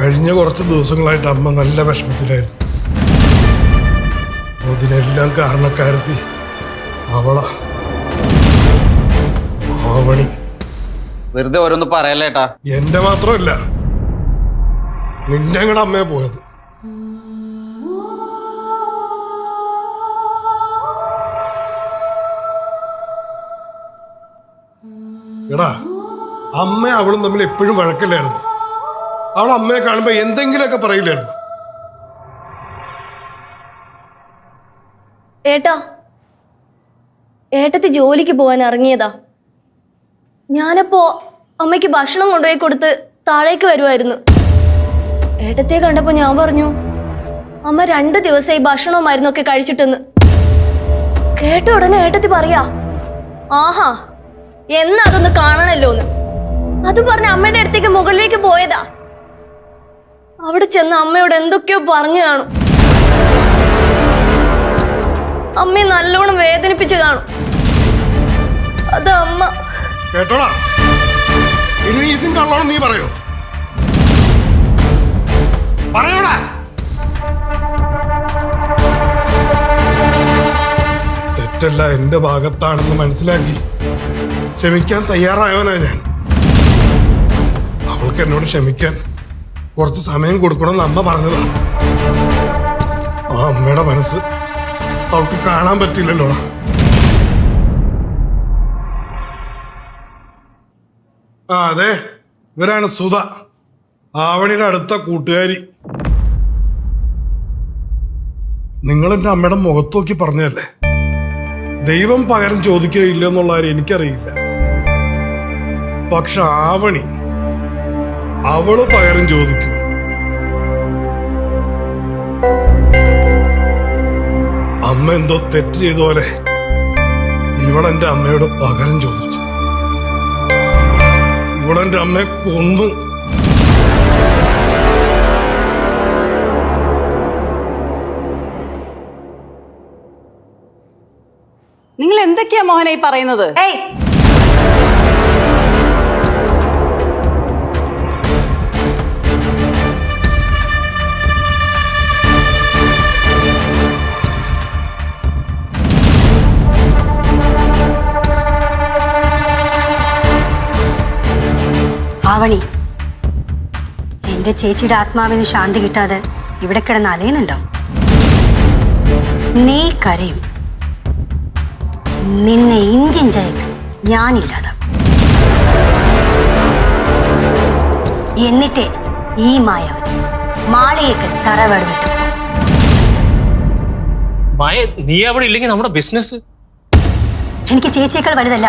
കഴിഞ്ഞ കുറച്ച് ദിവസങ്ങളായിട്ട് അമ്മ നല്ല വിഷമത്തിലായിരുന്നു. അതിനെല്ലാം കാരണക്കാരത്തി അവളാ. മാവണി. വെറുതെ ഓരോന്ന് പറയല്ലേട്ടാ എന്റെ മാത്രമല്ല നിന്റെ അങ്ങടെ അമ്മയെ പോയത്. എടാ അമ്മ അവളും തമ്മിൽ എപ്പോഴും വഴക്കല്ലായിരുന്നു? അവൾ അമ്മയെ കാണുമ്പോ എന്തെങ്കിലുമൊക്കെ പറയില്ലായിരുന്നു. ഏട്ടാ ഏട്ടത്തി ജോലിക്ക് പോവാൻ ഇറങ്ങിയതാ. ഞാനപ്പോ അമ്മയ്ക്ക് ഭക്ഷണം കൊണ്ടുപോയി കൊടുത്ത് താഴേക്ക് വരുമായിരുന്നു ഏട്ടത്തെ കണ്ടപ്പോ ഞാൻ പറഞ്ഞു അമ്മ രണ്ട് ദിവസം ഈ ഭക്ഷണവും മരുന്നൊക്കെ കഴിച്ചിട്ടെന്ന്. കേട്ട ഉടനെ ഏട്ടത്തി പറയാ ആഹാ എന്നാ അതൊന്ന് കാണണല്ലോന്ന്. അത് പറഞ്ഞ അമ്മയുടെ അടുത്തേക്ക് മുകളിലേക്ക് പോയതാ. അവിടെ ചെന്ന് അമ്മയോട് എന്തൊക്കെയോ പറഞ്ഞു കാണും. അമ്മയെ നല്ലോണം വേദനിപ്പിച്ച് കാണും. അത് അമ്മ. കേട്ടോടാ? ഇനി ഇതും കള്ളോണം നീ പറയോ. പറയോടാ? തെറ്റല്ല എന്റെ ഭാഗത്താണെന്ന് മനസ്സിലാക്കി. ക്ഷമിക്കാൻ തയ്യാറായവനാ ഞാൻ. അവൾക്ക് എന്നോട് ക്ഷമിക്കാൻ കുറച്ച് സമയം കൊടുക്കണമെന്ന് അമ്മ പറഞ്ഞതാ. ആ അമ്മയുടെ മനസ്സ് അവൾക്ക് കാണാൻ പറ്റില്ലല്ലോ ആ അതെ ഇവരാണ് സുധ ആവണിയുടെ അടുത്ത കൂട്ടുകാരി. നിങ്ങൾ എന്റെ അമ്മയുടെ മുഖത്ത് നോക്കി പറഞ്ഞതല്ലേ? ദൈവം പകരം ചോദിക്കുകയില്ല എന്നുള്ള കാര്യം എനിക്കറിയില്ല. പക്ഷെ ആവണി അവൾ പകരം ചോദിക്കും. അമ്മ എന്തോ തെറ്റ് ചെയ്ത പോലെ ഇവളെന്റെ അമ്മയോട് പകരം ചോദിച്ചു. ഇവളെന്റെ അമ്മയെ കൊന്നു. നിങ്ങൾ എന്തൊക്കെയാ മോഹനായി പറയുന്നത്? ഏയ് ആവണി എന്റെ ചേച്ചിയുടെ ആത്മാവിന് ശാന്തി കിട്ടാതെ ഇവിടെ കിടന്ന് അലയുന്നുണ്ടോ? നീ കരയും. നിന്നെ ഇഞ്ചിഞ്ചായിട്ട് ഞാനില്ലാതാക്കും എന്നിട്ടേ ഈ മായാവതി മാളികക്കൽ തറവേട് വിട്ടു. മായ നീ അവിടെ ഇല്ലെങ്കിൽ നമ്മുടെ ബിസിനസ് എനിക്ക് ചേച്ചിയേക്കാൾ വലുതല്ല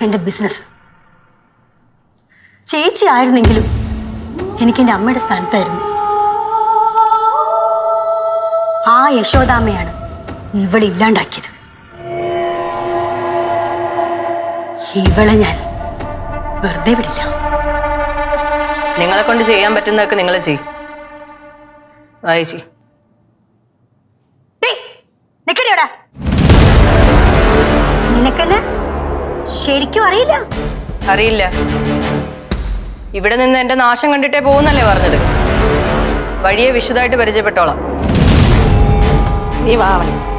എന്റെ ബിസിനസ് ചേച്ചി ആയിരുന്നെങ്കിലും എനിക്ക് എന്റെ അമ്മയുടെ സ്ഥാനത്തായിരുന്നു. ആ യശോദാമ്മയാണ് ഇവളെ ഇല്ലാണ്ടാക്കിയത്. ഇവളെ ഞാൻ വെറുതെ വിടില്ല. നിങ്ങളെ കൊണ്ട് ചെയ്യാൻ പറ്റുന്നതൊക്കെ നിങ്ങൾ ചെയ്യും. വായിച്ചി നിക്കടിയോടാ നിനക്കെന്നെ ശരിക്കും അറിയില്ല? അറിയില്ല. ഇവിടെ നിന്ന് എന്റെ നാശം കണ്ടിട്ടേ പോകുന്നല്ലേ പറഞ്ഞത്? വഴിയെ വിശദമായിട്ട് പരിചയപ്പെട്ടോളാം. നീ വാവണി